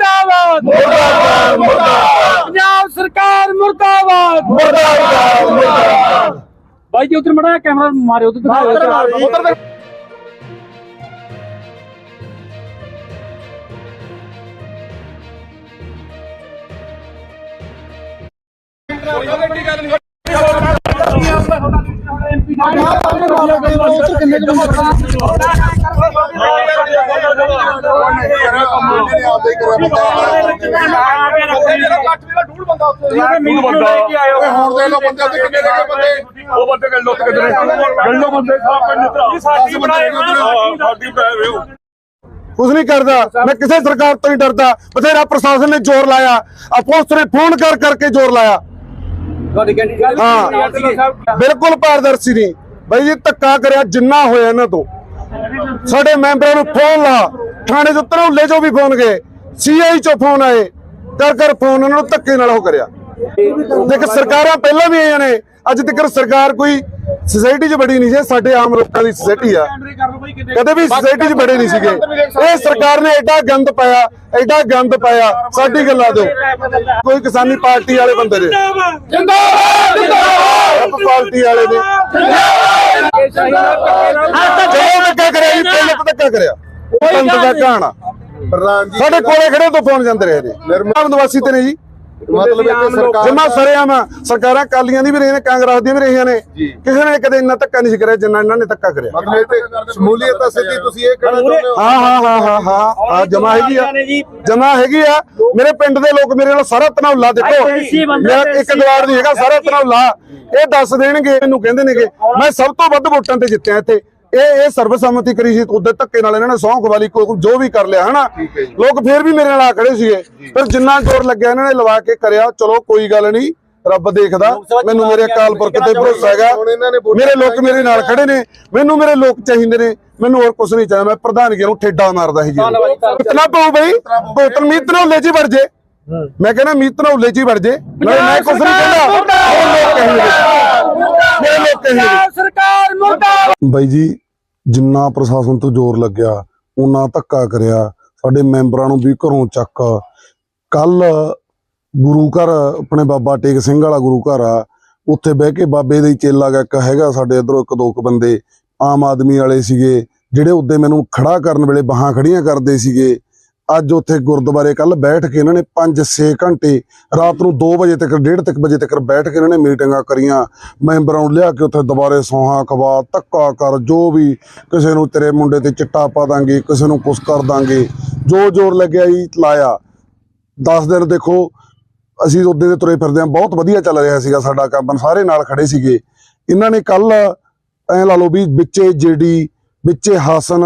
ਮੁਰਦਾਬਾਦ। ਮੁਰਦਾਬਾਦ ਮੁਰਦਾਬਾਦ। ਪੰਜਾਬ ਸਰਕਾਰ ਮੁਰਦਾਬਾਦ। ਮੁਰਦਾਬਾਦ ਮੁਰਦਾਬਾਦ। ਬਾਈ ਜੀ ਉਧਰ ਮੜਾ ਕੈਮਰਾ ਮਾਰਿਓ ਉਧਰ ਦਿਖਾਓ ਉਧਰ ਹੁਣ ਦੇ ਲੋ ਬੰਦੇ ਤੇ ਕਿੰਨੇ ਦੇ ਬੰਦੇ? ਉਹ ਬੰਦੇ ਗੱਲ ਲੁੱਟ ਕੇ ਦੇ ਗੱਲੋਂ ਬੰਦੇ ਸਾਹ ਪਿੰਡ ਤਰਾ ਸਾਡੀ ਬਣਾਏ ਸਾਡੀ ਬਣਾਏ ਹੋ ਕੁਝ ਨਹੀਂ ਕਰਦਾ। ਮੈਂ ਕਿਸੇ ਸਰਕਾਰ ਤੋਂ ਨਹੀਂ ਡਰਦਾ। ਬਥੇਰਾ ਪ੍ਰਸ਼ਾਸਨ ਨੇ ਜ਼ੋਰ ਲਾਇਆ। ਆ ਪੁਲਿਸ ਨੇ ਫੋਨ ਕਰ ਕਰਕੇ ਜ਼ੋਰ ਲਾਇਆ। ਹਾਂ। ਬਿਲਕੁਲ ਪਾਰਦਰਸ਼ੀ ਨਹੀਂ। ਬਈ ਜੀ ਧੱਕਾ ਕਰਿਆ ਜਿੰਨਾ ਹੋਇਆ ਇਹਨਾਂ ਤੋਂ। ਸਾਡੇ ਮੈਂਬਰਾਂ ਨੂੰ ਫੋਨ ਲਾ। ਥਾਣੇ ਤੋਂ ਧਰੌਲੇ ਚੋਂ ਵੀ ਫੋਨ ਗਏ। ਸੀਆਈ ਚੋਂ ਫੋਨ ਆਏ। ਕਰ ਕਰ ਫੋਨ। ਉਹਨਾਂ ਨੂੰ ਧੱਕੇ ਨਾਲ ਉਹ ਕਰਿਆ। ਦੇਖ ਸਰਕਾਰਾਂ ਪਹਿਲਾਂ ਵੀ ਆਈਆਂ ਨੇ। ਅੱਜ ਤੱਕ ਸਰਕਾਰ ਕੋਈ ਸੋਸਾਇਟੀ 'ਚ ਬੜੀ ਨਹੀਂ ਸੀ ਸਾਡੇ ਆਮ ਲੋਕਾਂ ਦੀ ਸੋਸਾਇਟੀ ਆ। ਕਦੇ ਵੀ ਸੋਸਾਇਟੀ 'ਚ ਬੜੇ ਨਹੀਂ ਸੀਗੇ। ਇਹ ਸਰਕਾਰ ਨੇ ਐਡਾ ਗੰਦ ਪਾਇਆ ਐਡਾ ਗੰਦ ਪਾਇਆ। ਸਾਡੀ ਗੱਲਾਂ ਦਿਓ ਕੋਈ ਕਿਸਾਨੀ ਪਾਰਟੀ ਵਾਲੇ ਬੰਦੇ ਨੇ। ਜਿੰਦਾਬਾਦ ਜਿੰਦਾਬਾਦ। ਪਾਰਟੀ ਵਾਲੇ ਨੇ। ਜਦੋਂ ਧੱਕਾ ਕਰਿਆ ਜੀ ਧੱਕਾ ਕਰਿਆ। ਬੰਦ ਦਾ ਕਹਾਣਾ ਸਾਡੇ ਕੋਲੇ ਖੜੇ ਤੋਂ ਫੋਨ ਜਾਂਦੇ ਰਹੇ ਨੇ ਨਿਰਮਾਣ ਨਿਵਾਸੀ ਤੇ ਨੇ ਜੀ। ਮਤਲਬ ਇਹ ਸਰਕਾਰ ਜਮਾ ਸਰਿਆਮ ਸਰਕਾਰਾਂ ਕਾਲੀਆਂ ਦੀ ਵੀ ਰਹੀਆਂ ਨੇ ਕਾਂਗਰਸ ਦੀਆਂ ਵੀ ਰਹੀਆਂ ਨੇ। ਕਿਸੇ ਨੇ ਕਦੇ ਇੰਨਾ ਧੱਕਾ ਨਹੀਂ ਸੀ ਕਰਿਆ ਜਿੰਨਾ ਇਹਨਾਂ ਨੇ ਧੱਕਾ ਕਰਿਆ। ਮਤਲਬ ਇਹ ਤੇ ਸ਼ਮੂਲੀਅਤ ਤਾਂ ਸਿੱਧੀ ਤੁਸੀਂ ਇਹ ਕਹਿਣਾ ਚਾਹੁੰਦੇ ਹੋ? ਹਾਂ ਹਾਂ ਹਾਂ ਹਾਂ ਹਾਂ। ਹਾਂ ਜਮਾ ਹੈਗੀ ਆ। ਜਮਾ ਹੈਗੀ ਆ। ਮੇਰੇ ਪਿੰਡ ਦੇ ਲੋਕ ਮੇਰੇ ਨਾਲ ਸਾਰਾ ਤਨੌਲਾ ਦੇਖੋ ਮੈਂ ਇੱਕ ਗਵਾਰ ਨਹੀਂ ਹੈਗਾ ਸਾਰਾ ਤਨੌਲਾ ਇਹ ਦੱਸ ਦੇਣਗੇ ਮੈਨੂੰ ਕਹਿੰਦੇ ਨੇਗੇ। ਮੈਂ ਸਭ ਤੋਂ ਵੱਧ ਵੋਟਾਂ ਤੇ ਜਿੱਤਿਆ ਇੱਥੇ। ਇਹ ਇਹ ਸਰਬਸੰਮਤੀ ਕਰੀ ਸੀ ਉਹਦੇ ਧੱਕੇ ਨਾਲ ਇਹਨਾਂ ਨੇ ਸੌਂਕ ਵਾਲੀ ਕੋ ਜੋ ਵੀ ਕਰ ਲਿਆ ਹਨਾ? ਲੋਕ ਫੇਰ ਵੀ ਮੇਰੇ ਨਾਲ ਆ ਖੜੇ ਸੀਗੇ। ਪਰ ਜਿੰਨਾ ਜ਼ੋਰ ਲੱਗਿਆ ਇਹਨਾਂ ਨੇ ਲਵਾ ਕੇ ਕਰਿਆ ਚਲੋ ਕੋਈ ਗੱਲ ਨਹੀਂ ਰੱਬ ਦੇਖਦਾ। ਮੈਨੂੰ ਮੇਰੇ ਅਕਾਲ ਪੁਰਖ ਤੇ ਭਰੋਸਾ ਹੈਗਾ। ਮੇਰੇ ਲੋਕ ਮੇਰੇ ਨਾਲ ਖੜੇ ਨੇ। ਮੈਨੂੰ ਮੇਰੇ ਲੋਕ ਚਾਹੀਦੇ ਨੇ। ਮੈਨੂੰ ਹੋਰ ਕੁਝ ਨਹੀਂ ਚਾਹੀਦਾ। ਮੈਂ ਪ੍ਰਧਾਨਗੀ ਨੂੰ ਠੇਡਾ ਮਾਰਦਾ ਸੀ ਜੀ। ਇਤਨਾ ਪਊ ਬਈ। ਭੋਤਨ ਮੀਤ ਨਾਲ ਲੈ ਜੀ ਵੜ ਜੇ। ਮੈਂ ਕਹਿੰਦਾ ਮੀਤ ਨਾਲ ਲੈ ਜੀ ਵੜ ਜੇ। ਮੈਂ ਮੈਂ ਕੁਝ ਨਹੀਂ ਕਹਿੰਦੇ ਮੇਰੇ ਲੋਕ ਕਹਿੰਦੇ ਪੰਜਾਬ ਸਰਕਾਰ ਮੁਰਦਾਬਾਦ ਬਾਈ ਜੀ, ਜਿੰਨਾ ਪ੍ਰਸ਼ਾਸਨ ਤੋਂ ਜ਼ੋਰ ਲੱਗਿਆ ਉਹਨਾਂ ਧੱਕਾ ਕਰਿਆ, ਸਾਡੇ ਮੈਂਬਰਾਂ ਨੂੰ ਵੀ ਘਰੋਂ ਚੱਕ। ਕੱਲ ਗੁਰੂ ਘਰ, ਆਪਣੇ ਬਾਬਾ ਟੇਕ ਸਿੰਘ ਵਾਲਾ ਗੁਰੂ ਘਰ ਆ, ਉੱਥੇ ਬਹਿ ਕੇ ਬਾਬੇ ਦੇ ਚੇਲਾ ਗਾ ਇੱਕ ਹੈਗਾ, ਸਾਡੇ ਇਧਰੋਂ ਇੱਕ ਦੋ ਕੁ ਬੰਦੇ, ਆਮ ਆਦਮੀ ਵਾਲੇ ਸੀਗੇ, ਜਿਹੜੇ ਉੱਦੇ ਮੈਨੂੰ ਖੜਾ ਕਰਨ ਵੇਲੇ ਬਾਹਾਂ ਖੜੀਆਂ ਕਰਦੇ ਸੀਗੇ ਅੱਜ ਉੱਥੇ ਗੁਰਦੁਆਰੇ ਕੱਲ ਬੈਠ ਕੇ ਇਹਨਾਂ ਨੇ 5-6 ਘੰਟੇ ਰਾਤ ਨੂੰ 2 ਵਜੇ ਤੱਕ 1:30 ਤੱਕ ਵਜੇ ਤੱਕ ਬੈਠ ਕੇ ਇਹਨਾਂ ਨੇ ਮੀਟਿੰਗਾਂ ਕਰੀਆਂ। ਮੈਂਬਰਾਂ ਨੂੰ ਲਿਆ ਕੇ ਉੱਥੇ ਦੁਬਾਰੇ ਸੌਹਾਂ ਖਵਾ ਧੱਕਾ ਕਰ, ਜੋ ਵੀ ਕਿਸੇ ਨੂੰ ਤੇਰੇ ਮੁੰਡੇ ਤੇ ਚਿੱਟਾ ਪਾ ਦਾਂਗੇ, ਕਿਸੇ ਨੂੰ ਕੁਛ ਕਰ ਦਾਂਗੇ ਜੋ ਜ਼ੋਰ ਲੱਗਿਆ ਜੀ, ਲਾਇਆ। 10 ਦਿਨ ਦੇਖੋ, ਅਸੀਂ ਉਹਦੇ ਦੇ ਤੁਰੇ ਫਿਰਦੇ ਆ ਬਹੁਤ ਵਧੀਆ ਚੱਲ ਰਿਹਾ ਸੀਗਾ ਸਾਡਾ ਕੰਮ, ਸਾਰੇ ਨਾਲ ਖੜੇ ਸੀਗੇ। ਇਹਨਾਂ ਨੇ ਕੱਲ ਐ ਲਾ ਲਓ ਵੀ ਵਿੱਚੇ ਜੇਡੀ, ਵਿੱਚੇ ਹਾਸਨ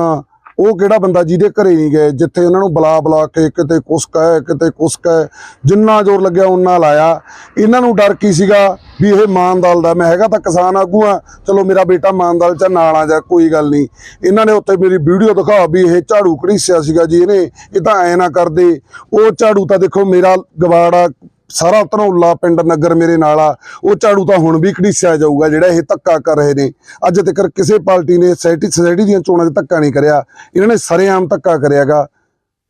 ਉਹ ਕਿਹੜਾ ਬੰਦਾ ਜਿਹਦੇ ਘਰੇ ਨਹੀਂ ਗਏ, ਜਿੱਥੇ ਇਹਨਾਂ ਨੂੰ ਬੁਲਾ ਬੁਲਾ ਕੇ ਕਿਤੇ ਕੁਛ ਕਹਿ, ਕਿਤੇ ਕੁਛ ਕਹਿ, ਜਿੰਨਾ ਜ਼ੋਰ ਲੱਗਿਆ ਉਹਨਾਂ ਲਾਇਆ। ਇਹਨਾਂ ਨੂੰ ਡਰ ਕੀ ਸੀਗਾ ਵੀ ਇਹ ਮਾਨਦਾਲ ਦਾ, ਮੈਂ ਹੈਗਾ ਤਾਂ ਕਿਸਾਨ ਆਗੂ ਆ ਚਲੋ ਮੇਰਾ ਬੇਟਾ ਮਾਨਦਾਲ ਚ ਨਾਲ ਆ ਜਾ, ਕੋਈ ਗੱਲ ਨਹੀਂ। ਇਹਨਾਂ ਨੇ ਉੱਤੇ ਮੇਰੀ ਵੀਡੀਓ ਦਿਖਾ ਵੀ ਇਹ ਝਾੜੂ ਘੜੀਸਿਆ ਸੀਗਾ ਜੀ ਇਹਨੇ, ਇਹ ਤਾਂ ਐ ਨਾ ਕਰਦੇ। ਉਹ ਝਾੜੂ ਤਾਂ ਦੇਖੋ ਮੇਰਾ ਗਵਾੜਾ ਸਾਰਾ ਧਨੌਲਾ ਪਿੰਡ ਨਗਰ ਮੇਰੇ ਨਾਲ ਆ। ਉਹ ਝਾੜੂ ਤਾਂ ਹੁਣ ਵੀ ਘੜੀਸਿਆ ਜਾਊਗਾ, ਜਿਹੜਾ ਇਹ ਧੱਕਾ ਕਰ ਰਹੇ ਨੇ। ਅੱਜ ਤੱਕ ਕਿਸੇ ਪਾਰਟੀ ਨੇ ਸੋਸਾਇਟੀ ਸੋਸਾਇਟੀ ਦੀਆਂ ਚੋਣਾਂ 'ਚ ਧੱਕਾ ਨਹੀਂ ਕਰਿਆ। ਇਹਨਾਂ ਨੇ ਸਰੇਆਮ ਧੱਕਾ ਕਰਿਆਗਾ।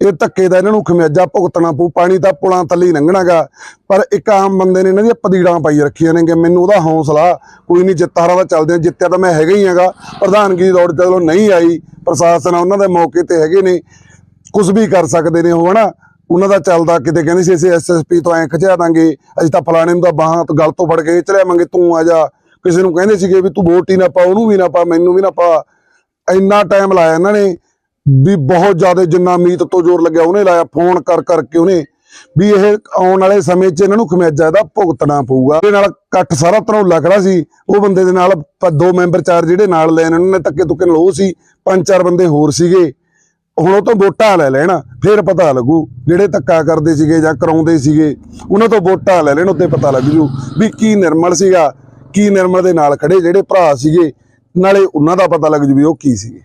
ਇਹ ਧੱਕੇ ਦਾ ਇਹਨਾਂ ਨੂੰ ਖਮਿਆਜਾ ਭੁਗਤਣਾ ਪਊ, ਪਾਣੀ ਤਾਂ ਪੁਲਾਂ ਥੱਲੇ ਹੀ ਲੰਘਣਾਗਾ। ਪਰ ਇੱਕ ਆਮ ਬੰਦੇ ਨੇ ਇਹਨਾਂ ਦੀਆਂ ਪਦੀੜਾਂ ਪਾਈ ਰੱਖੀਆਂ ਨੇ ਕਿ ਮੈਨੂੰ ਉਹਦਾ ਹੌਸਲਾ ਕੋਈ ਨਹੀਂ, ਜਿੱਤਾ ਹਰਾ ਦਾ ਚੱਲਦੇ ਜਿੱਤਿਆ ਤਾਂ ਮੈਂ ਹੈਗਾ ਹੀ ਹੈਗਾ। ਪ੍ਰਧਾਨਗੀ ਦੀ ਦੌੜ ਚਲੋ ਨਹੀਂ ਆਈ, ਪ੍ਰਸ਼ਾਸਨ ਉਹਨਾਂ ਦੇ ਮੌਕੇ ਤੇ ਹੈਗੇ ਨੇ। ਕੁਝ ਵੀ ਕਰ ਸਕਦੇ ਨੇ ਉਹ, ਹਨਾ? ਉਹਨਾਂ ਦਾ ਚੱਲਦਾ ਕਿਤੇ ਕਹਿੰਦੇ ਸੀ ਅਸੀਂ ਐਸਐਸਪੀ ਤੋਂ ਐ ਖਿਚਾ ਦਾਂਗੇ, ਅਸੀਂ ਤਾਂ ਫਲਾਣੇ ਨੂੰ ਤਾਂ ਬਾਹਾਂ ਤੋਂ ਗਲ ਤੋਂ ਫੜ ਕੇ ਚਲੇ ਮੰਗੇ ਤੂੰ ਆ ਜਾ। ਕਿਸੇ ਨੂੰ ਕਹਿੰਦੇ ਸੀਗੇ ਵੀ ਤੂੰ ਵੋਟ ਹੀ ਨਾ ਪਾ, ਉਹਨੂੰ ਵੀ ਨਾ ਪਾ, ਮੈਨੂੰ ਵੀ ਨਾ ਪਾ। ਇੰਨਾ ਟਾਈਮ ਲਾਇਆ ਇਹਨਾਂ ਨੇ ਵੀ ਬਹੁਤ ਜ਼ਿਆਦਾ ਜਿੰਨਾ ਮੀਤ ਤੋਂ ਜ਼ੋਰ ਲੱਗਿਆ, ਉਹਨੇ ਲਾਇਆ ਫੋਨ ਕਰ ਕਰਕੇ ਉਹਨੇ ਵੀ ਇਹ ਆਉਣ ਵਾਲੇ ਸਮੇਂ 'ਚ ਇਹਨਾਂ ਨੂੰ ਖਮਿਆਜਾ ਦਾ ਭੁਗਤਣਾ ਪਊਗਾ। ਇਹਦੇ ਨਾਲ ਇਕੱਠ ਸਾਰਾ ਧਰੌਲਾ ਖੜਾ ਸੀ, ਉਹ ਬੰਦੇ ਦੇ ਨਾਲ ਦੋ ਮੈਂਬਰ ਚਾਰ ਜਿਹੜੇ ਨਾਲ ਲੈਣ ਉਹਨਾਂ ਨੇ ਧੱਕੇ ਤੁੱਕੇ ਨਾਲ ਉਹ ਸੀ ਪੰਜ ਚਾਰ ਬੰਦੇ ਹੋਰ ਸੀਗੇ। ਹੁਣ ਉਹ ਤੋਂ ਵੋਟਾਂ ਲੈ ਲੈਣ, ਫਿਰ ਪਤਾ ਲੱਗੂ ਜਿਹੜੇ ਧੱਕਾ ਕਰਦੇ ਸੀਗੇ ਜਾਂ ਕਰਾਉਂਦੇ ਸੀਗੇ। ਉਹਨਾਂ ਤੋਂ ਵੋਟਾਂ ਲੈ ਲੈਣ ਉੱਤੇ ਪਤਾ ਲੱਗ ਜੂ ਵੀ ਕੀ ਨਿਰਮਲ ਸੀਗਾ, ਕੀ ਨਿਰਮਲ ਦੇ ਨਾਲ ਖੜੇ ਜਿਹੜੇ ਭਰਾ ਸੀਗੇ। ਨਾਲੇ ਉਹਨਾਂ ਦਾ ਪਤਾ ਲੱਗ ਜੂ ਵੀ ਉਹ ਕੀ ਸੀਗੇ।